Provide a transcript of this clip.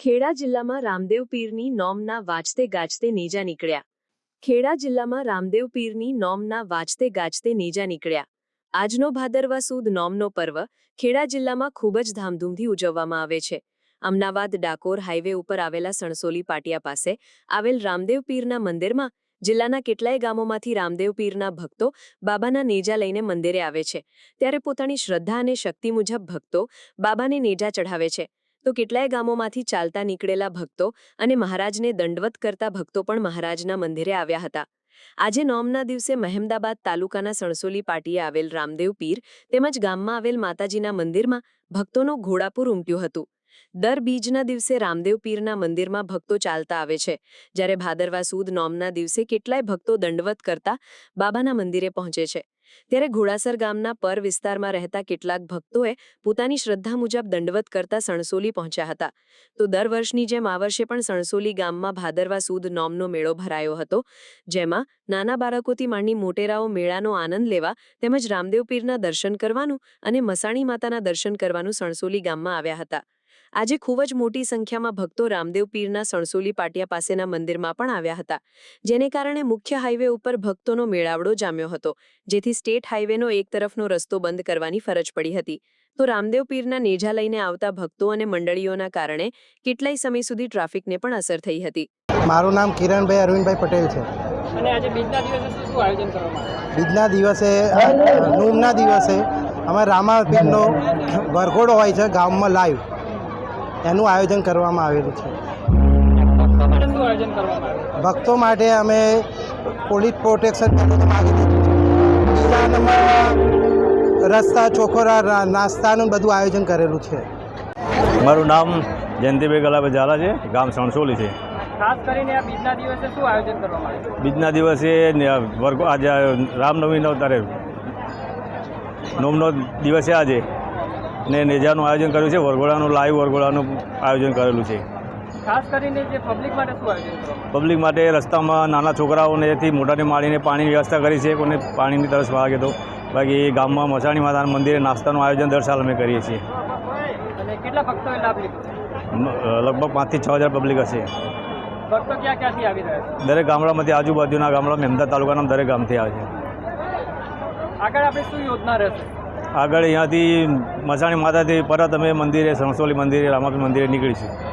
ખેડા જિલ્લામાં રામદેવ પીરની નોમના વાંચતે ગાજતે નેજા નીકળ્યા. ખેડા જિલ્લામાં રામદેવ પીરની નોમના વાંચતે ગાજતે નેજા નીકળ્યા. આજનો ભાદરવા સુદ નોમનો પર્વ ખેડા જિલ્લામાં ખૂબ જ ધામધૂમથી ઉજવવામાં આવે છે. અમદાવાદ ડાકોર હાઈવે ઉપર આવેલા સણસોલી પાટિયા પાસે આવેલ રામદેવ પીરના મંદિરમાં જિલ્લાના કેટલાય ગામોમાંથી રામદેવ પીરના ભક્તો બાબાના નેજા લઈને મંદિરે આવે છે. ત્યારે પોતાની શ્રદ્ધા અને શક્તિ મુજબ ભક્તો બાબાને નેજા ચઢાવે છે. તો કેટલાય ગામોમાંથી ચાલતા નીકળેલા ભક્તો અને મહારાજને દંડવત કરતા ભક્તો પણ મહારાજના મંદિરે આવ્યા હતા. આજે નોમના દિવસે મહેમદાબાદ તાલુકાના સણસોલી પાટીએ આવેલ રામદેવ પીર તેમજ ગામમાં આવેલ માતાજીના મંદિરમાં ભક્તોનું ઘોડાપુર ઉમટ્યું હતું. દર બીજના દિવસે રામદેવ પીરના મંદિરમાં ભક્તો ચાલતા આવે છે. જ્યારે ભાદરવા સુદ નોમના દિવસે કેટલાય ભક્તો દંડવત કરતા બાબાના મંદિરે પહોંચે છે. ત્યારે ઘોડાસર ગામના પર વિસ્તારમાં રહેતા કેટલાક ભક્તોએ પોતાની શ્રદ્ધા મુજબ દંડવત કરતા સણસોલી પહોંચ્યા હતા. તો દર વર્ષની જેમ આ વર્ષે પણ સણસોલી ગામમાં ભાદરવા સુદ નોમનો મેળો ભરાયો હતો, જેમાં નાના બાળકોથી માંડી મોટેરાઓ મેળાનો આનંદ લેવા તેમજ રામદેવ પીરના દર્શન કરવાનું અને મસાણી માતાના દર્શન કરવાનું સણસોલી ગામમાં આવ્યા હતા. આજે ખૂબ જ મોટી સંખ્યામાં ભક્તો રામદેવ પીરના સણસોલી પાટિયા પાસેના મંદિરમાં પણ આવ્યા હતા જેને કારણે મુખ્ય હાઈવે ઉપર ભક્તોનો મેળાવડો જામ્યો હતો જેથી સ્ટેટ હાઈવેનો એક તરફનો રસ્તો બંધ કરવાની ફરજ પડી હતી. તો રામદેવ પીરના નેજા લઈને આવતા ભક્તો અને મંડળીઓના કારણે કેટલાય સમય સુધી ટ્રાફિકને પણ અસર થઈ હતી. મારું નામ કિરણભાઈ અરવિંદભાઈ પટેલ છે. અને આજે બીજના દિવસે શું શું આયોજન કરવામાં આવ્યું? બીજના દિવસે નૂમના દિવસે અમે રામાપીરનો વરઘોડો હોય છે ગામમાં લાઈવ. એનું આયોજન કરવામાં આવેલું છે. ભક્તો માટે શું આયોજન કરવામાં આવ્યું? ભક્તો માટે અમે પોલીસ પ્રોટેક્શન માગી દીધું બીજા નંબરમાં રસ્તા ચોખોરા નાસ્તાનું બધું આયોજન કરેલું છે. મારું નામ જયંતિભાઈ ગલાભાઈ ઝાલા છે ગામ સણસોલી છે. ખાસ કરીને આ બીજના દિવસે શું આયોજન કરવામાં આવ્યું? બીજના દિવસે વર્ગો આજે રામનવમીનો તારે નોમનો દિવસે આજે ને નેજાનું આયોજન કર્યું છે. વરઘોડાનું લાઈવ વરઘોડાનું આયોજન કરેલું છે. ખાસ કરીને જે પબ્લિક માટે શું આયોજન પબ્લિક માટે રસ્તામાં નાના છોકરાઓનેથી મોટાને માળીને પાણીની વ્યવસ્થા કરી છે. કોને પાણીની તરસ વાગે તો. બાકી ગામમાં મસાણી માતાના મંદિરે નાસ્તાનું આયોજન દર સાલ અમે કરીએ છીએ. કેટલા ભક્તોએ લાભ લીધો? લગભગ પાંચથી છ હજાર પબ્લિક હશે. ભક્તો ક્યાં ક્યાંથી આવી રહ્યા છે? દરેક ગામડામાંથી આજુબાજુના ગામડા મહેમદા તાલુકાના દરેક ગામથી આવે છે. આગળ આપણે શું યોજના રહેશે? આગળ અહીંયાથી મસાણી માતાથી પરત અમે મંદિરે સણસોલી મંદિરે રામાપીર મંદિરે નીકળીશું.